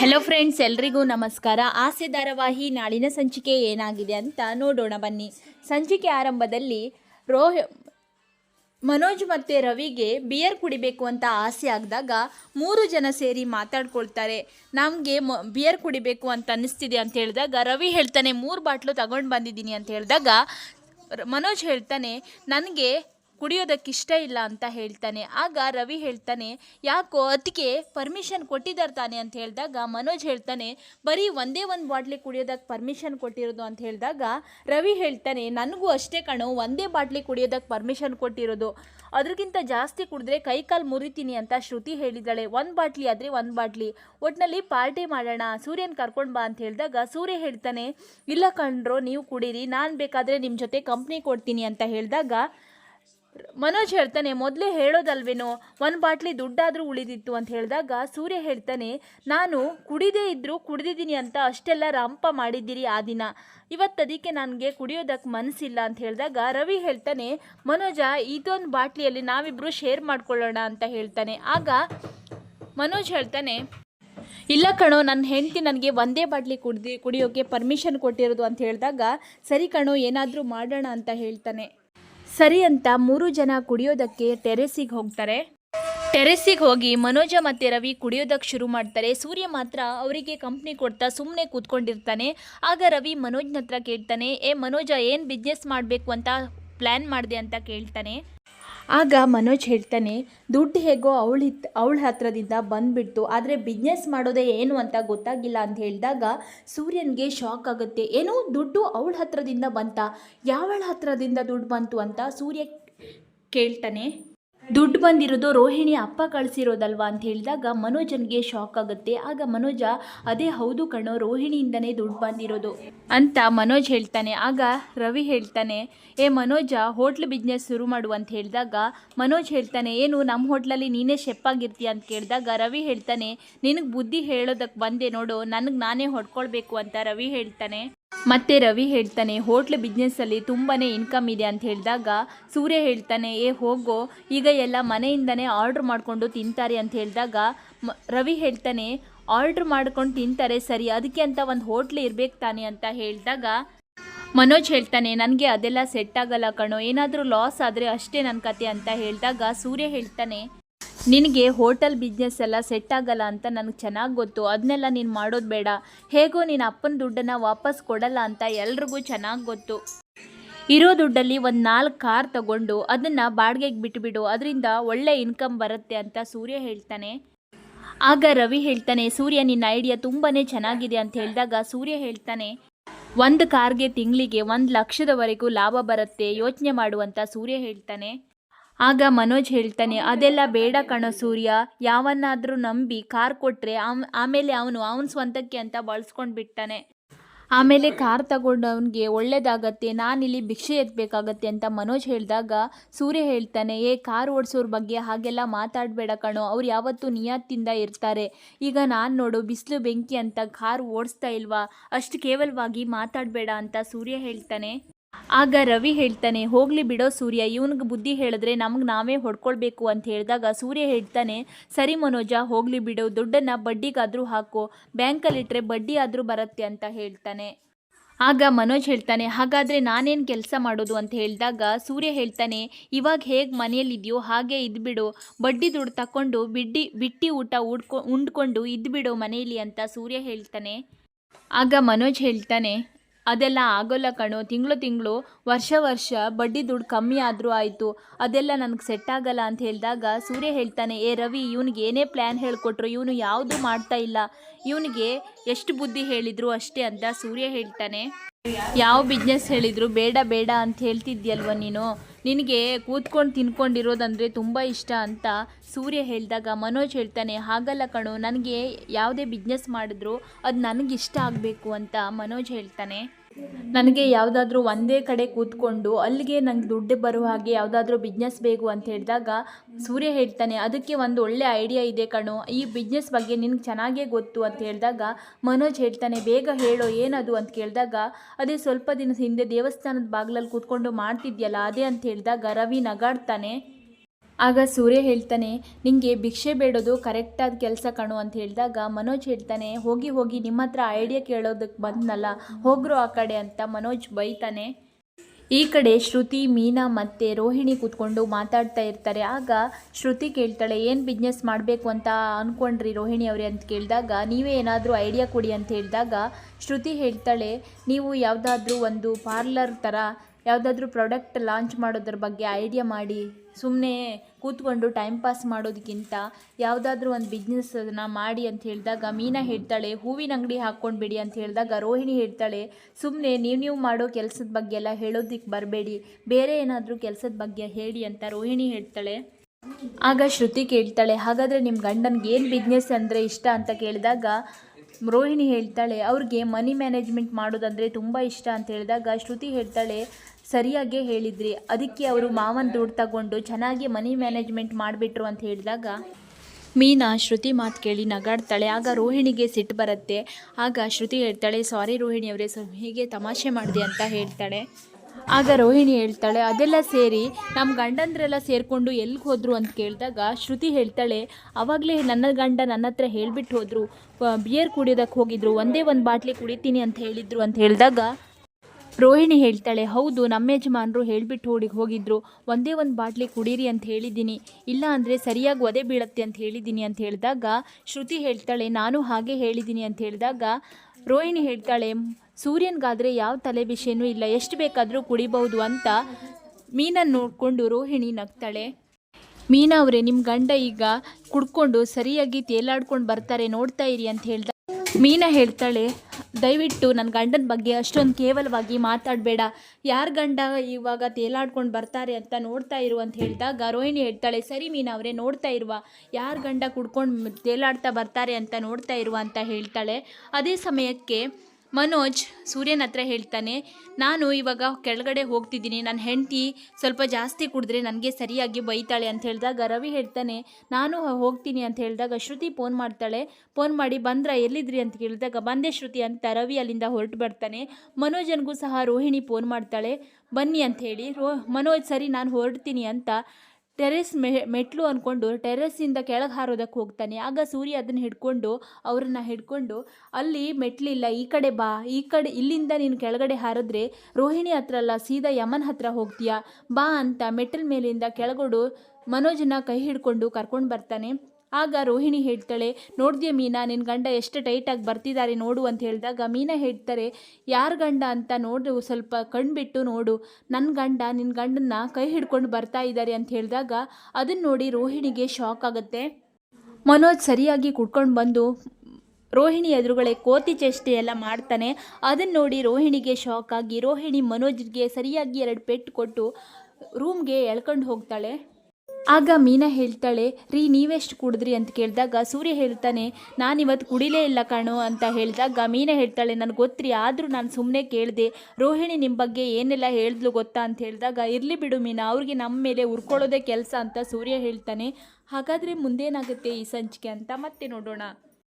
Hello friends ಎಲ್ರಿಗೂ ನಮಸ್ಕಾರ. ಆಸೆ ಧಾರಾವಾಹಿ ನಾಳಿನ ಸಂಚಿಕೆ ಏನಾಗಿದೆ ಅಂತ ನೋಡೋಣ ಬನ್ನಿ. ಸಂಚಿಕೆ ಆರಂಭದಲ್ಲಿ ರೋಹ್, ಮನೋಜ್ ಮತ್ತು ರವಿಗೆ ಬಿಯರ್ ಕುಡಿಬೇಕು ಅಂತ ಆಸೆ ಆಗಿದಾಗ ಮೂರು ಜನ ಸೇರಿ ಮಾತಾಡ್ಕೊಳ್ತಾರೆ. ನಮಗೆ ಮ ಬಿಯರ್ ಕುಡಿಬೇಕು ಅಂತ ಅನ್ನಿಸ್ತಿದೆ ಅಂತ ಹೇಳಿದಾಗ ರವಿ ಹೇಳ್ತಾನೆ, ಮೂರು ಬಾಟ್ಲು ತಗೊಂಡು ಬಂದಿದ್ದೀನಿ ಅಂತ ಹೇಳಿದಾಗ ಮನೋಜ್ ಹೇಳ್ತಾನೆ, ನನಗೆ ಕುಡಿಯೋದಕ್ಕೆ ಇಷ್ಟ ಇಲ್ಲ ಅಂತ ಹೇಳ್ತಾನೆ. ಆಗ ರವಿ ಹೇಳ್ತಾನೆ, ಯಾಕೋ ಅದಕ್ಕೆ ಪರ್ಮಿಷನ್ ಕೊಟ್ಟಿದ್ದಾರೆ ತಾನೆ? ಅಂತ ಹೇಳಿದಾಗ ಮನೋಜ್ ಹೇಳ್ತಾನೆ, ಬರೀ ಒಂದೇ ಒಂದು ಬಾಟ್ಲಿ ಕುಡಿಯೋದಕ್ಕೆ ಪರ್ಮಿಷನ್ ಕೊಟ್ಟಿರೋದು? ಅಂತ ಹೇಳಿದಾಗ ರವಿ ಹೇಳ್ತಾನೆ, ನನಗೂ ಅಷ್ಟೇ ಕಣೋ, ಒಂದೇ ಬಾಟ್ಲಿ ಕುಡಿಯೋದಕ್ಕೆ ಪರ್ಮಿಷನ್ ಕೊಟ್ಟಿರೋದು. ಅದಕ್ಕಿಂತ ಜಾಸ್ತಿ ಕುಡಿದ್ರೆ ಕೈ ಕಾಲು ಮುರಿತೀನಿ ಅಂತ ಶ್ರುತಿ ಹೇಳಿದ್ದಾಳೆ. ಒಂದು ಬಾಟ್ಲಿ ಆದರೆ ಒಂದು ಬಾಟ್ಲಿ. ಒಟ್ಟಿನಲ್ಲಿ ಪಾರ್ಟಿ ಮಾಡೋಣ, ಸೂರ್ಯನ ಕರ್ಕೊಂಡು ಬಾ ಅಂತ ಹೇಳಿದಾಗ ಸೂರ್ಯ ಹೇಳ್ತಾನೆ, ಇಲ್ಲ ಕಣ್ರೋ, ನೀವು ಕುಡೀರಿ. ನಾನು ಬೇಕಾದರೆ ನಿಮ್ಮ ಜೊತೆ ಕಂಪ್ನಿ ಕೊಡ್ತೀನಿ ಅಂತ ಹೇಳಿದಾಗ ಮನೋಜ್ ಹೇಳ್ತಾನೆ, ಮೊದಲೇ ಹೇಳೋದಲ್ವೇನೋ, ಒಂದು ಬಾಟ್ಲಿ ದುಡ್ಡಾದರೂ ಉಳಿದಿತ್ತು ಅಂತ ಹೇಳಿದಾಗ ಸೂರ್ಯ ಹೇಳ್ತಾನೆ, ನಾನು ಕುಡಿದೇ ಇದ್ದರೂ ಕುಡಿದಿದ್ದೀನಿ ಅಂತ ಅಷ್ಟೆಲ್ಲ ರಂಪ ಮಾಡಿದ್ದೀರಿ ಆ ದಿನ. ಇವತ್ತು ಅದಕ್ಕೆ ನನಗೆ ಕುಡಿಯೋದಕ್ಕೆ ಮನಸ್ಸಿಲ್ಲ ಅಂತ ಹೇಳಿದಾಗ ರವಿ ಹೇಳ್ತಾನೆ, ಮನೋಜ, ಇದೊಂದು ಬಾಟ್ಲಿಯಲ್ಲಿ ನಾವಿಬ್ಬರು ಶೇರ್ ಮಾಡ್ಕೊಳ್ಳೋಣ ಅಂತ ಹೇಳ್ತಾನೆ. ಆಗ ಮನೋಜ್ ಹೇಳ್ತಾನೆ, ಇಲ್ಲ ಕಣೋ ನನ್ನ ಹೆಂಡತಿ ನನಗೆ ಒಂದೇ ಬಾಟ್ಲಿ ಕುಡ್ದು ಕುಡಿಯೋಕ್ಕೆ ಪರ್ಮಿಷನ್ ಕೊಟ್ಟಿರೋದು ಅಂತ ಹೇಳಿದಾಗ, ಸರಿ ಕಣೋ, ಏನಾದರೂ ಮಾಡೋಣ ಅಂತ ಹೇಳ್ತಾನೆ. ಸರಿ ಅಂತ ಮೂರು ಜನ ಕುಡಿಯೋದಕ್ಕೆ ಟೆರೆಸಿಗೆ ಹೋಗ್ತಾರೆ. ಟೆರೆಸಿಗೆ ಹೋಗಿ ಮನೋಜ ಮತ್ತು ರವಿ ಕುಡಿಯೋದಕ್ಕೆ ಶುರು ಮಾಡ್ತಾರೆ. ಸೂರ್ಯ ಮಾತ್ರ ಅವರಿಗೆ ಕಂಪ್ನಿ ಕೊಡ್ತಾ ಸುಮ್ಮನೆ ಕೂತ್ಕೊಂಡಿರ್ತಾನೆ. ಆಗ ರವಿ ಮನೋಜ್ನ ಹತ್ರ ಕೇಳ್ತಾನೆ, ಏ ಮನೋಜ, ಏನು ಬಿಸ್ನೆಸ್ ಮಾಡಬೇಕು ಅಂತ ಪ್ಲ್ಯಾನ್ ಮಾಡಿದೆ ಅಂತ ಕೇಳ್ತಾನೆ. ಆಗ ಮನೋಜ್ ಹೇಳ್ತಾನೆ, ದುಡ್ಡು ಹೇಗೋ ಅವಳ ಅವಳ ಹತ್ರದಿಂದ ಬಂದ್ಬಿಡ್ತು. ಆದರೆ ಬಿಸ್ನೆಸ್ ಮಾಡೋದೇ ಏನು ಅಂತ ಗೊತ್ತಾಗಿಲ್ಲ ಅಂತ ಹೇಳಿದಾಗ ಸೂರ್ಯನಿಗೆ ಶಾಕ್ ಆಗುತ್ತೆ. ಏನು ದುಡ್ಡು ಅವಳ ಹತ್ರದಿಂದ ಬಂತ? ಯಾವಳ ಹತ್ರದಿಂದ ದುಡ್ಡು ಬಂತು? ಅಂತ ಸೂರ್ಯ ಕೇಳ್ತಾನೆ. ದುಡ್ಡು ಬಂದಿರೋದು ರೋಹಿಣಿ ಅಪ್ಪ ಕಳಿಸಿರೋದಲ್ವಾ ಅಂತ ಹೇಳಿದಾಗ ಮನೋಜನ್ಗೆ ಶಾಕ್ ಆಗುತ್ತೆ. ಆಗ ಮನೋಜ, ಅದೇ ಹೌದು ಕಣೋ, ರೋಹಿಣಿಯಿಂದನೇ ದುಡ್ಡು ಬಂದಿರೋದು ಅಂತ ಮನೋಜ್ ಹೇಳ್ತಾನೆ. ಆಗ ರವಿ ಹೇಳ್ತಾನೆ, ಏ ಮನೋಜ, ಹೋಟ್ಲ್ ಬಿಸ್ನೆಸ್ ಶುರು ಮಾಡು ಅಂತ ಹೇಳಿದಾಗ ಮನೋಜ್ ಹೇಳ್ತಾನೆ, ಏನು ನಮ್ಮ ಹೋಟ್ಲಲ್ಲಿ ನೀನೇ ಶೆಪ್ ಆಗಿರ್ತೀಯ ಅಂತ ಕೇಳಿದಾಗ ರವಿ ಹೇಳ್ತಾನೆ, ನಿನಗೆ ಬುದ್ಧಿ ಹೇಳೋದಕ್ಕೆ ಬಂದೆ ನೋಡು, ನನಗೆ ನಾನೇ ಹೊಡ್ಕೊಳ್ಬೇಕು ಅಂತ ರವಿ ಹೇಳ್ತಾನೆ. ಮತ್ತೆ ರವಿ ಹೇಳ್ತಾನೆ, ಹೋಟ್ಲ್ ಬಿಸ್ನೆಸ್ಸಲ್ಲಿ ತುಂಬಾ ಇನ್ಕಮ್ ಇದೆ ಅಂತ ಹೇಳಿದಾಗ ಸೂರ್ಯ ಹೇಳ್ತಾನೆ, ಏ ಹೋಗೋ, ಈಗ ಎಲ್ಲ ಮನೆಯಿಂದನೇ ಆರ್ಡ್ರ್ ಮಾಡಿಕೊಂಡು ತಿಂತಾರೆ ಅಂತ ಹೇಳಿದಾಗ ರವಿ ಹೇಳ್ತಾನೆ ಆರ್ಡ್ರ್ ಮಾಡ್ಕೊಂಡು ತಿಂತಾರೆ, ಸರಿ, ಅದಕ್ಕೆ ಅಂತ ಒಂದು ಹೋಟ್ಲ್ ಇರಬೇಕು ತಾನೆ ಅಂತ ಹೇಳಿದಾಗ ಮನೋಜ್ ಹೇಳ್ತಾನೆ, ನನಗೆ ಅದೆಲ್ಲ ಸೆಟ್ ಆಗಲ್ಲ ಕಣೋ, ಏನಾದರೂ ಲಾಸ್ ಆದರೆ ಅಷ್ಟೇ ನನ್ನ ಕತೆ ಅಂತ ಹೇಳಿದಾಗ ಸೂರ್ಯ ಹೇಳ್ತಾನೆ ನಿನಗೆ ಹೋಟೆಲ್ ಬಿಸ್ನೆಸ್ ಎಲ್ಲ ಸೆಟ್ ಆಗಲ್ಲ ಅಂತ ನನಗೆ ಚೆನ್ನಾಗಿ ಗೊತ್ತು. ಅದನ್ನೆಲ್ಲ ನೀನು ಮಾಡೋದು ಬೇಡ. ಹೇಗೋ ನಿನ್ನ ಅಪ್ಪನ ದುಡ್ಡನ್ನು ವಾಪಸ್ ಕೊಡಲ್ಲ ಅಂತ ಎಲ್ರಿಗೂ ಚೆನ್ನಾಗಿ ಗೊತ್ತು. ಇರೋ ದುಡ್ಡಲ್ಲಿ ಒಂದು ನಾಲ್ಕು ಕಾರ್ ತಗೊಂಡು ಅದನ್ನು ಬಾಡಿಗೆಗೆ ಬಿಟ್ಟುಬಿಡು ಅದರಿಂದ ಒಳ್ಳೆ ಇನ್ಕಮ್ ಬರುತ್ತೆ ಅಂತ ಸೂರ್ಯ ಹೇಳ್ತಾನೆ. ಆಗ ರವಿ ಹೇಳ್ತಾನೆ, ಸೂರ್ಯ, ನಿನ್ನ ಐಡಿಯಾ ತುಂಬಾ ಚೆನ್ನಾಗಿದೆ ಅಂತ ಹೇಳಿದಾಗ ಸೂರ್ಯ ಹೇಳ್ತಾನೆ, ಒಂದು ಕಾರ್ಗೆ ತಿಂಗಳಿಗೆ ಒಂದು ಲಕ್ಷದವರೆಗೂ ಲಾಭ ಬರುತ್ತೆ. ಯೋಚನೆ ಮಾಡುವಂತ ಸೂರ್ಯ ಹೇಳ್ತಾನೆ. ಆಗ ಮನೋಜ್ ಹೇಳ್ತಾನೆ, ಅದೆಲ್ಲ ಬೇಡ ಕಣೋ ಸೂರ್ಯ, ಯಾವನ್ನಾದರೂ ನಂಬಿ ಕಾರ್ ಕೊಟ್ಟರೆ ಆಮೇಲೆ ಅವನು ಅವನ ಸ್ವಂತಕ್ಕೆ ಅಂತ ಬಳಸ್ಕೊಂಡು ಬಿಡ್ತಾನೆ ಆಮೇಲೆ ಕಾರ್ ತಗೊಂಡವನಿಗೆ ಒಳ್ಳೇದಾಗತ್ತೆ, ನಾನಿಲ್ಲಿ ಭಿಕ್ಷೆ ಎತ್ತಬೇಕಾಗತ್ತೆ ಅಂತ ಮನೋಜ್ ಹೇಳಿದಾಗ ಸೂರ್ಯ ಹೇಳ್ತಾನೆ, ಏ, ಕಾರ್ ಓಡಿಸೋರ ಬಗ್ಗೆ ಹಾಗೆಲ್ಲ ಮಾತಾಡಬೇಡ ಕಣೋ, ಅವ್ರು ಯಾವತ್ತೂ ನಿಯತ್ತಿಂದ ಇರ್ತಾರೆ. ಈಗ ನಾನು ನೋಡು, ಬಿಸಿಲು ಬೆಂಕಿ ಅಂತ ಕಾರ್ ಓಡಿಸ್ತಾ ಇಲ್ವಾ, ಅಷ್ಟು ಕೇವಲವಾಗಿ ಮಾತಾಡಬೇಡ ಅಂತ ಸೂರ್ಯ ಹೇಳ್ತಾನೆ. ಆಗ ರವಿ ಹೇಳ್ತಾನೆ, ಹೋಗ್ಲಿ ಬಿಡೋ ಸೂರ್ಯ, ಇವನಿಗೆ ಬುದ್ಧಿ ಹೇಳಿದ್ರೆ ನಮಗೆ ನಾವೇ ಹೊಡ್ಕೊಳ್ಬೇಕು ಅಂತ ಹೇಳಿದಾಗ ಸೂರ್ಯ ಹೇಳ್ತಾನೆ, ಸರಿ ಮನೋಜ, ಹೋಗ್ಲಿ ಬಿಡು, ದುಡ್ಡನ್ನು ಬಡ್ಡಿಗಾದರೂ ಹಾಕು ಬ್ಯಾಂಕಲ್ಲಿಟ್ಟರೆ ಬಡ್ಡಿ ಆದರೂ ಬರುತ್ತೆ ಅಂತ ಹೇಳ್ತಾನೆ. ಆಗ ಮನೋಜ್ ಹೇಳ್ತಾನೆ, ಹಾಗಾದರೆ ನಾನೇನು ಕೆಲಸ ಮಾಡೋದು ಅಂತ ಹೇಳಿದಾಗ ಸೂರ್ಯ ಹೇಳ್ತಾನೆ, ಇವಾಗ ಹೇಗೆ ಮನೆಯಲ್ಲಿದೆಯೋ ಹಾಗೆ ಇದ್ಬಿಡು, ಬಡ್ಡಿ ದುಡ್ಡು ತಗೊಂಡು ಬಿಡ್ಡಿ, ಬಿಟ್ಟಿ ಊಟ ಉಡ್ಕೊ, ಉಂಡ್ಕೊಂಡು ಇದ್ಬಿಡು ಮನೆಯಲ್ಲಿ ಅಂತ ಸೂರ್ಯ ಹೇಳ್ತಾನೆ. ಆಗ ಮನೋಜ್ ಹೇಳ್ತಾನೆ ಅದೆಲ್ಲ ಆಗೋಲ್ಲ ಕಣೋ. ತಿಂಗಳು ತಿಂಗಳು, ವರ್ಷ ವರ್ಷ ಬಡ್ಡಿ ದುಡ್ಡು ಕಮ್ಮಿ ಆದರೂ ಆಯಿತು. ಅದೆಲ್ಲ ನನಗೆ ಸೆಟ್ ಆಗಲ್ಲ ಅಂತ ಹೇಳಿದಾಗ ಸೂರ್ಯ ಹೇಳ್ತಾನೆ, ಏ ರವಿ, ಇವನಿಗೆ ಏನೇ ಪ್ಲ್ಯಾನ್ ಹೇಳಿಕೊಟ್ರು, ಇವನು ಯಾವುದೂ ಮಾಡ್ತಾ ಇಲ್ಲ. ಇವನಿಗೆ ಎಷ್ಟು ಬುದ್ಧಿ ಹೇಳಿದ್ರು ಅಷ್ಟೇ ಅಂತ ಸೂರ್ಯ ಹೇಳ್ತಾನೆ. ಯಾವ ಬಿಸ್ನೆಸ್ ಹೇಳಿದ್ರು ಬೇಡ ಬೇಡ ಅಂತ ಹೇಳ್ತಿದ್ಯಲ್ವ ನೀನು? ನಿನಗೆ ಕೂತ್ಕೊಂಡು ತಿನ್ಕೊಂಡಿರೋದಂದರೆ ತುಂಬ ಇಷ್ಟ ಅಂತ ಸೂರ್ಯ ಹೇಳಿದಾಗ ಮನೋಜ್ ಹೇಳ್ತಾನೆ, ಹಾಗಲ್ಲ ಕಣು. ನನಗೆ ಯಾವುದೇ ಬಿಸ್ನೆಸ್ ಮಾಡಿದ್ರು ಅದು ನನಗಿಷ್ಟ ಆಗಬೇಕು ಅಂತ ಮನೋಜ್ ಹೇಳ್ತಾನೆ. ನನಗೆ ಯಾವುದಾದ್ರೂ ಒಂದೇ ಕಡೆ ಕೂತ್ಕೊಂಡು ಅಲ್ಲಿಗೆ ನಂಗೆ ದುಡ್ಡು ಬರುವ ಹಾಗೆ ಯಾವುದಾದ್ರೂ ಬಿಸ್ನೆಸ್ ಬೇಕು ಅಂತ ಹೇಳಿದಾಗ ಸೂರ್ಯ ಹೇಳ್ತಾನೆ, ಅದಕ್ಕೆ ಒಂದು ಒಳ್ಳೆ ಐಡಿಯಾ ಇದೆ ಕಣೋ, ಈ ಬಿಸ್ನೆಸ್ ಬಗ್ಗೆ ನಿನಗೆ ಚೆನ್ನಾಗೇ ಗೊತ್ತು ಅಂತ ಹೇಳಿದಾಗ ಮನೋಜ್ ಹೇಳ್ತಾನೆ, ಬೇಗ ಹೇಳೋ, ಏನದು? ಅಂತ ಕೇಳಿದಾಗ, ಅದೇ ಸ್ವಲ್ಪ ದಿನದ ಹಿಂದೆ ದೇವಸ್ಥಾನದ ಬಾಗಿಲಲ್ಲಿ ಕೂತ್ಕೊಂಡು ಮಾಡ್ತಿದ್ಯಲ್ಲ, ಅದೇ ಅಂತ ಹೇಳಿದಾಗ ರವಿ ನಗಾಡ್ತಾನೆ. ಆಗ ಸೂರ್ಯ ಹೇಳ್ತಾನೆ ನಿಮಗೆ ಭಿಕ್ಷೆ ಬೇಡೋದು ಕರೆಕ್ಟಾದ ಕೆಲಸ ಕಣು ಅಂತ ಹೇಳಿದಾಗ ಮನೋಜ್ ಹೇಳ್ತಾನೆ, ಹೋಗಿ ಹೋಗಿ ನಿಮ್ಮ ಹತ್ರ ಐಡಿಯಾ ಕೇಳೋದಕ್ಕೆ ಬಂದ್ನಲ್ಲ, ಹೋಗ್ರು ಆ ಕಡೆ ಅಂತ ಮನೋಜ್ ಬೈತಾನೆ. ಈ ಕಡೆ ಶ್ರುತಿ, ಮೀನಾ ಮತ್ತು ರೋಹಿಣಿ ಕೂತ್ಕೊಂಡು ಮಾತಾಡ್ತಾ ಇರ್ತಾರೆ. ಆಗ ಶ್ರುತಿ ಕೇಳ್ತಾಳೆ, ಏನು ಬಿಸ್ನೆಸ್ ಮಾಡಬೇಕು ಅಂತ ಅಂದ್ಕೊಂಡ್ರಿ ರೋಹಿಣಿ ಅವರೇ ಅಂತ ಕೇಳಿದಾಗ, ನೀವೇ ಏನಾದರೂ ಐಡಿಯಾ ಕೊಡಿ ಅಂತ ಹೇಳಿದಾಗ ಶ್ರುತಿ ಹೇಳ್ತಾಳೆ, ನೀವು ಯಾವುದಾದ್ರೂ ಒಂದು ಪಾರ್ಲರ್ ಥರ ಯಾವುದಾದ್ರೂ ಪ್ರಾಡಕ್ಟ್ ಲಾಂಚ್ ಮಾಡೋದ್ರ ಬಗ್ಗೆ ಐಡಿಯಾ ಮಾಡಿ ಸುಮ್ಮನೆ ಕೂತ್ಕೊಂಡು ಟೈಮ್ ಪಾಸ್ ಮಾಡೋದಕ್ಕಿಂತ ಯಾವುದಾದ್ರೂ ಒಂದು ಬಿಸ್ನೆಸ್ನ ಮಾಡಿ ಅಂತ ಹೇಳಿದಾಗ ಮೀನಾ ಹೇಳ್ತಾಳೆ, ಹೂವಿನ ಅಂಗಡಿ ಹಾಕ್ಕೊಂಡ್ಬಿಡಿ ಅಂತ ಹೇಳಿದಾಗ ರೋಹಿಣಿ ಹೇಳ್ತಾಳೆ ಸುಮ್ಮನೆ ನೀವು ನೀವು ಮಾಡೋ ಕೆಲಸದ ಬಗ್ಗೆ ಎಲ್ಲ ಹೇಳೋದಕ್ಕೆ ಬರಬೇಡಿ, ಬೇರೆ ಏನಾದರೂ ಕೆಲಸದ ಬಗ್ಗೆ ಹೇಳಿ ಅಂತ ರೋಹಿಣಿ ಹೇಳ್ತಾಳೆ. ಆಗ ಶ್ರುತಿ ಕೇಳ್ತಾಳೆ, ಹಾಗಾದರೆ ನಿಮ್ಮ ಗಂಡನಿಗೆ ಏನು ಬಿಸ್ನೆಸ್ ಅಂದರೆ ಇಷ್ಟ ಅಂತ ಕೇಳಿದಾಗ ರೋಹಿಣಿ ಹೇಳ್ತಾಳೆ, ಅವ್ರಿಗೆ ಮನಿ ಮ್ಯಾನೇಜ್ಮೆಂಟ್ ಮಾಡೋದಂದರೆ ತುಂಬ ಇಷ್ಟ ಅಂತ ಹೇಳಿದಾಗ ಶ್ರುತಿ ಹೇಳ್ತಾಳೆ, ಸರಿಯಾಗೇ ಹೇಳಿದ್ರಿ, ಅದಕ್ಕೆ ಅವರು ಮಾವನ ದುಡ್ಡು ತಗೊಂಡು ಚೆನ್ನಾಗಿ ಮನಿ ಮ್ಯಾನೇಜ್ಮೆಂಟ್ ಮಾಡಿಬಿಟ್ರು ಅಂತ ಹೇಳಿದಾಗ ಮೀನಾ ಶ್ರುತಿ ಮಾತು ಕೇಳಿ ನಗಾಡ್ತಾಳೆ. ಆಗ ರೋಹಿಣಿಗೆ ಸಿಟ್ಟು ಬರುತ್ತೆ. ಆಗ ಶ್ರುತಿ ಹೇಳ್ತಾಳೆ, ಸಾರಿ ರೋಹಿಣಿ ಅವರೇ ಸೊ, ಹೀಗೆ ತಮಾಷೆ ಮಾಡಿದೆ ಅಂತ ಹೇಳ್ತಾಳೆ. ಆಗ ರೋಹಿಣಿ ಹೇಳ್ತಾಳೆ, ಅದೆಲ್ಲ ಸೇರಿ ನಮ್ಮ ಗಂಡಂದ್ರೆಲ್ಲ ಸೇರಿಕೊಂಡು ಎಲ್ಲಿಗೆ ಹೋದರು? ಅಂತ ಕೇಳಿದಾಗ ಶ್ರುತಿ ಹೇಳ್ತಾಳೆ, ಅವಾಗಲೇ ನನ್ನ ಗಂಡ ನನ್ನ ಹತ್ರ ಹೇಳಿಬಿಟ್ಟು ಹೋದರು ಬಿಯರ್ ಕುಡಿಯೋದಕ್ಕೆ ಹೋಗಿದ್ರು, ಒಂದೇ ಒಂದು ಬಾಟ್ಲಿ ಕುಡಿತೀನಿ ಅಂತ ಹೇಳಿದ್ರು ಅಂತ ಹೇಳಿದಾಗ ರೋಹಿಣಿ ಹೇಳ್ತಾಳೆ, ಹೌದು, ನಮ್ಮ ಯಜಮಾನರು ಹೇಳಿಬಿಟ್ಟು ಹೋಗಿ ಹೋಗಿದ್ರು, ಒಂದೇ ಒಂದು ಬಾಟ್ಲಿ ಕುಡೀರಿ ಅಂತ ಹೇಳಿದ್ದೀನಿ, ಇಲ್ಲ ಅಂದರೆ ಸರಿಯಾಗಿ ಒದೆ ಬೀಳತ್ತೆ ಅಂತ ಹೇಳಿದ್ದೀನಿ ಅಂತ ಹೇಳಿದಾಗ ಶ್ರುತಿ ಹೇಳ್ತಾಳೆ, ನಾನು ಹಾಗೆ ಹೇಳಿದ್ದೀನಿ ಅಂತ ಹೇಳಿದಾಗ ರೋಹಿಣಿ ಹೇಳ್ತಾಳೆ ಸೂರ್ಯನ್ಗಾದರೆ ಯಾವ ತಲೆ ವಿಷಯನೂ ಇಲ್ಲ. ಎಷ್ಟು ಬೇಕಾದರೂ ಕುಡಿಬಹುದು ಅಂತ ಮೀನನ್ನು ನೋಡಿಕೊಂಡು ರೋಹಿಣಿ ನಗ್ತಾಳೆ. ಮೀನಾ ಅವರೇ ನಿಮ್ಮ ಗಂಡ ಈಗ ಕುಡ್ಕೊಂಡು ಸರಿಯಾಗಿ ತೇಲಾಡ್ಕೊಂಡು ಬರ್ತಾರೆ, ನೋಡ್ತಾ ಇರಿ ಅಂತ ಹೇಳ್ದ ಮೀನಾ ಹೇಳ್ತಾಳೆ, ದಯವಿಟ್ಟು ನನ್ನ ಗಂಡನ ಬಗ್ಗೆ ಅಷ್ಟೊಂದು ಕೇವಲವಾಗಿ ಮಾತಾಡಬೇಡ. ಯಾರ ಗಂಡ ಇವಾಗ ತೇಲಾಡ್ಕೊಂಡು ಬರ್ತಾರೆ ಅಂತ ನೋಡ್ತಾ ಇರು ಅಂತ ಹೇಳಿದಾಗ ರೋಹಿಣಿ ಹೇಳ್ತಾಳೆ, ಸರಿ ಮೀನಾ ಅವರೇ, ನೋಡ್ತಾ ಇರುವ. ಯಾರ ಗಂಡ ಕುಡ್ಕೊಂಡು ತೇಲಾಡ್ತಾ ಬರ್ತಾರೆ ಅಂತ ನೋಡ್ತಾ ಇರುವ ಅಂತ ಹೇಳ್ತಾಳೆ. ಅದೇ ಸಮಯಕ್ಕೆ ಮನೋಜ್ ಸೂರ್ಯನ ಹತ್ರ ಹೇಳ್ತಾನೆ, ನಾನು ಇವಾಗ ಕೆಳಗಡೆ ಹೋಗ್ತಿದ್ದೀನಿ. ನನ್ನ ಹೆಂಡತಿ ಸ್ವಲ್ಪ ಜಾಸ್ತಿ ಕುಡಿದ್ರೆ ನನಗೆ ಸರಿಯಾಗಿ ಬೈತಾಳೆ ಅಂತ ಹೇಳಿದಾಗ ರವಿ ಹೇಳ್ತಾನೆ, ನಾನು ಹೋಗ್ತೀನಿ ಅಂತ ಹೇಳಿದಾಗ ಶ್ರುತಿ ಫೋನ್ ಮಾಡ್ತಾಳೆ. ಫೋನ್ ಮಾಡಿ, ಬಂದ್ರ? ಎಲ್ಲಿದ್ರಿ? ಅಂತ ಕೇಳಿದಾಗ, ಬಂದೆ ಶ್ರುತಿ ಅಂತ ರವಿ ಅಲ್ಲಿಂದ ಹೊರಟು ಬರ್ತಾನೆ. ಮನೋಜನಿಗೂ ಸಹ ರೋಹಿಣಿ ಫೋನ್ ಮಾಡ್ತಾಳೆ, ಬನ್ನಿ ಅಂತ ಹೇಳಿ, ರೋ ಮನೋಜ್ ಸರಿ, ನಾನು ಹೊರಡ್ತೀನಿ ಅಂತ ಟೆರೆಸ್ ಮೆ, ಮೆಟ್ಲು ಅಂದ್ಕೊಂಡು ಟೆರೆಸ್ಸಿಂದ ಕೆಳಗೆ ಹಾರೋದಕ್ಕೆ ಹೋಗ್ತಾನೆ. ಆಗ ಸೂರ್ಯ ಅದನ್ನು ಹಿಡ್ಕೊಂಡು ಅವ್ರನ್ನ ಹಿಡ್ಕೊಂಡು, ಅಲ್ಲಿ ಮೆಟ್ಲಿಲ್ಲ, ಈ ಕಡೆ ಬಾ, ಈ ಕಡೆ, ಇಲ್ಲಿಂದ ನೀನು ಕೆಳಗಡೆ ಹಾರಿದ್ರೆ ರೋಹಿಣಿ ಹತ್ರ ಅಲ್ಲ, ಸೀದಾ ಯಮನ್ ಹತ್ರ ಹೋಗ್ತೀಯಾ? ಬಾ ಅಂತ ಮೆಟ್ಟಲ್ ಮೇಲಿಂದ ಕೆಳಗಡು ಮನೋಜನ ಕೈ ಹಿಡ್ಕೊಂಡು ಕರ್ಕೊಂಡು ಬರ್ತಾನೆ. ಆಗ ರೋಹಿಣಿ ಹೇಳ್ತಾಳೆ ನೋಡಿದೆ ಮೀನಾ ನಿನ್ನ ಗಂಡ ಎಷ್ಟು ಟೈಟಾಗಿ ಬರ್ತಿದ್ದಾರೆ ನೋಡು ಅಂತ ಹೇಳಿದಾಗ ಮೀನಾ ಹೇಳ್ತಾರೆ, ಯಾರ ಗಂಡ ಅಂತ ನೋಡು ಸ್ವಲ್ಪ ಕಣ್ಬಿಟ್ಟು ನೋಡು ನನ್ನ ಗಂಡ ನಿನ್ನ ಗಂಡನ್ನ ಕೈ ಹಿಡ್ಕೊಂಡು ಬರ್ತಾ ಇದ್ದಾರೆ ಅಂತ ಹೇಳಿದಾಗ ಅದನ್ನು ನೋಡಿ ರೋಹಿಣಿಗೆ ಶಾಕ್ ಆಗುತ್ತೆ. ಮನೋಜ್ ಸರಿಯಾಗಿ ಕುಡ್ಕೊಂಡು ಬಂದು ರೋಹಿಣಿ ಎದುರುಗಡೆ ಕೋತಿ ಚೇಷ್ಟೆ ಎಲ್ಲ ಮಾಡ್ತಾನೆ ಅದನ್ನು ನೋಡಿ ರೋಹಿಣಿಗೆ ಶಾಕ್ ಆಗಿ ರೋಹಿಣಿ ಮನೋಜ್ಗೆ ಸರಿಯಾಗಿ ಎರಡು ಪೆಟ್ಟು ಕೊಟ್ಟು ರೂಮ್ಗೆ ಎಳ್ಕೊಂಡು ಹೋಗ್ತಾಳೆ. ಆಗ ಮೀನಾ ಹೇಳ್ತಾಳೆ, ರೀ, ನೀವೆಷ್ಟು ಕುಡಿದ್ರಿ ಅಂತ ಕೇಳಿದಾಗ, ಸೂರ್ಯ ಹೇಳ್ತಾನೆ ನಾನಿವತ್ತು ಕುಡಿಲೇ ಇಲ್ಲ ಕಣು ಅಂತ ಹೇಳಿದಾಗ ಮೀನಾ ಹೇಳ್ತಾಳೆ, ನನಗೆ ಗೊತ್ತ್ರಿ, ಆದರೂ ನಾನು ಸುಮ್ಮನೆ ಕೇಳಿದೆ, ರೋಹಿಣಿ ನಿಮ್ಮ ಬಗ್ಗೆ ಏನೆಲ್ಲ ಹೇಳಿದ್ಲು ಗೊತ್ತಾ ಅಂತ ಹೇಳಿದಾಗ, ಇರಲಿ ಬಿಡು ಮೀನಾ, ಅವ್ರಿಗೆ ನಮ್ಮ ಮೇಲೆ ಉರ್ಕೊಳ್ಳೋದೇ ಕೆಲಸ ಅಂತ ಸೂರ್ಯ ಹೇಳ್ತಾನೆ. ಹಾಗಾದರೆ ಮುಂದೇನಾಗುತ್ತೆ ಈ ಸಂಚಿಕೆ ಅಂತ ಮತ್ತೆ ನೋಡೋಣ.